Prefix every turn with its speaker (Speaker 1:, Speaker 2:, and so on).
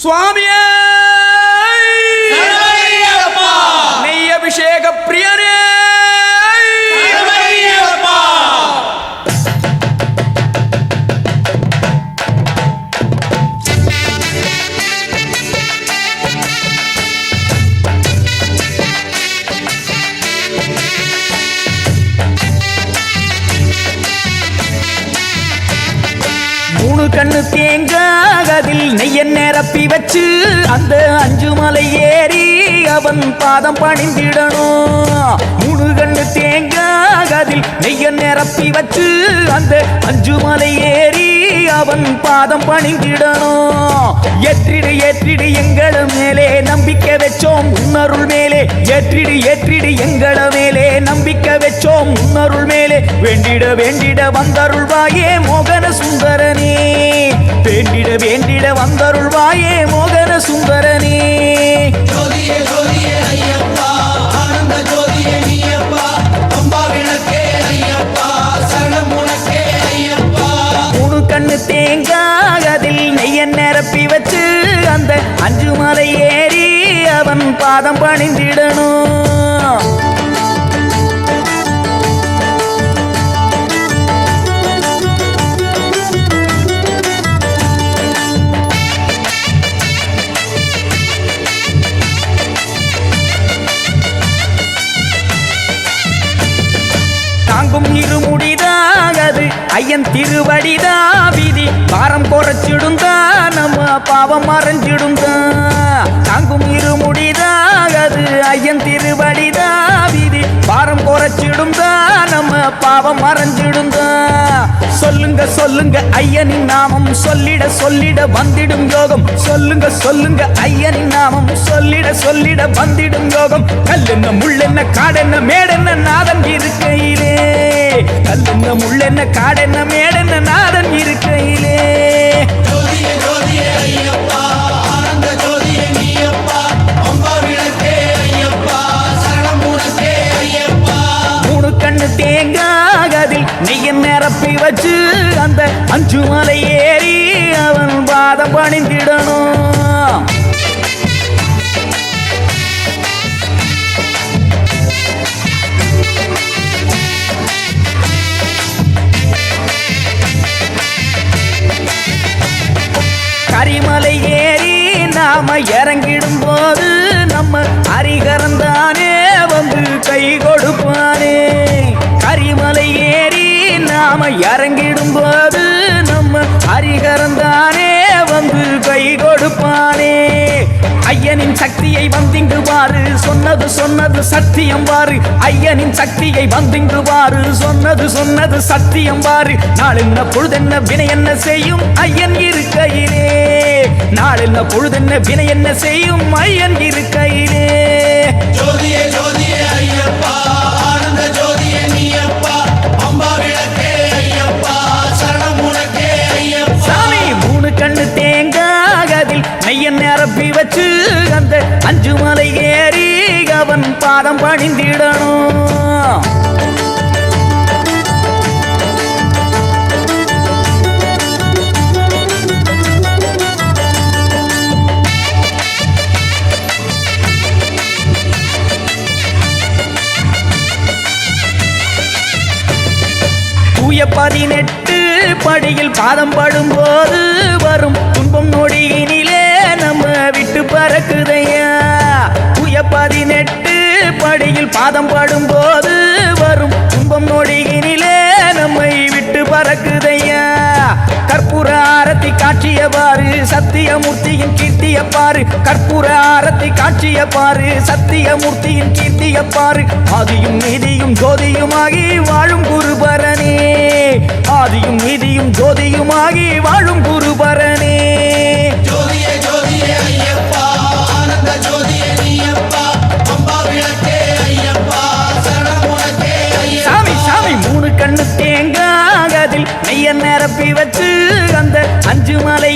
Speaker 1: 酸面 கண்ணு தேங்காய் அதில் நெய்ய நிரப்பி வச்சு அந்த அஞ்சு மலை ஏறி அவன் பாதம் பணிந்திடணும். மூணு கண்ணு தேங்காய் அதில் நெய்ய நிரப்பி வச்சு அந்த அஞ்சு மலை ஏறி அவன் பாதம் பணிந்திடணும். ஏற்றிடு ஏற்றிடு எங்கள மேலே நம்பிக்கை வச்சோம். உன்னருள் மேலே ஏற்றிடு ஏற்றிடு எங்கள மேலே நம்பிக்கை வச்சோம். உன்னருள் மேலே வேண்டிட வேண்டிட வந்தருள்வாயே மோகன சுந்தரனே. வேண்டிட வேண்டிட வந்தருள்வாயே மோகன சுந்தரனே. கண்ணு தேங்காய் அதில் நெய்ய நிரப்பி வச்சு அந்த அஞ்சு மலை ஏறி அவன் பாதம் பணிந்திடணும். தாங்கும் இருமுடிதாகது. ஐயன் திருவடிதா விதி. பாரம் குறைச்சிடுந்தா நம்ம பாவம் மறைஞ்சிடுந்தா. தாங்கும் இருமுடிதாகது. ஐயன் திருவடிதா விதி. பாரம் குறைச்சிடுந்தா நம்ம பாவம் மறைஞ்சிடுந்தா. சொல்லுங்க சொல்லுங்க ஐயனின் நாமம். சொல்லிட சொல்லிட வந்திடும் யோகம். சொல்லுங்க சொல்லுங்க ஐயனின் நாமம். சொல்லிட சொல்லிட வந்திடும் யோகம். கல்லென்ன முள்ளென்ன காடென்ன மேடென்ன நாதன் இருக்கையிலே. கல்லென்ன முள்ளென்ன காடென்ன மேடென்ன நாதன் இருக்கையிலே.
Speaker 2: ஜோதியே ஜோதியே ஐயப்பா.
Speaker 1: வச்சு அந்த அஞ்சு மலை ஏறி அவன் பாதம் பணிந்திடணும். கரிமலை ஏறி நாம இறங்கிடும் போது நம்ம அரிகரந்தான் வந்து கை கொடுப்பானே. ஐயனின் சக்தியை வந்திங்கு வாரு சொன்னது சொன்னது சத்தியம் வாரு. ஐயனின் சக்தியை வந்திங்கு வாரு சொன்னது சொன்னது சத்தியம் வாரு. நாளென்ன பொழுதென்ன வினை என்ன செய்யும்? ஐயன் இருக்கையிலே. நாளென்ன பொழுதென்ன வினை என்ன செய்யும்? ஐயன் இருக்கையிலே. பாதம் பணிந்திடணும். பதினெட்டு படியில் பாதம் படும்போது வரும் துன்பம் நொடியினிலே நம்ம விட்டு பறக்குதையா மாடியில் பாதம் பாடும் போது வரும் துன்பம் நொடியினிலே நம்மை விட்டு பறக்குதையா? கற்பூர ஆரத்தி காட்சிய பாரு சத்தியமூர்த்தியின் கீர்த்திய பாரு. கற்பூர ஆரத்தி காட்சிய பாரு சத்தியமூர்த்தியின் கீர்த்திய பாரு. ஆதியும் நீதியும் ஜோதியுமாகி வாழும் குருபரனே. ஆதியும் நீதியும் ஜோதியுமாகி அஞ்சு மலை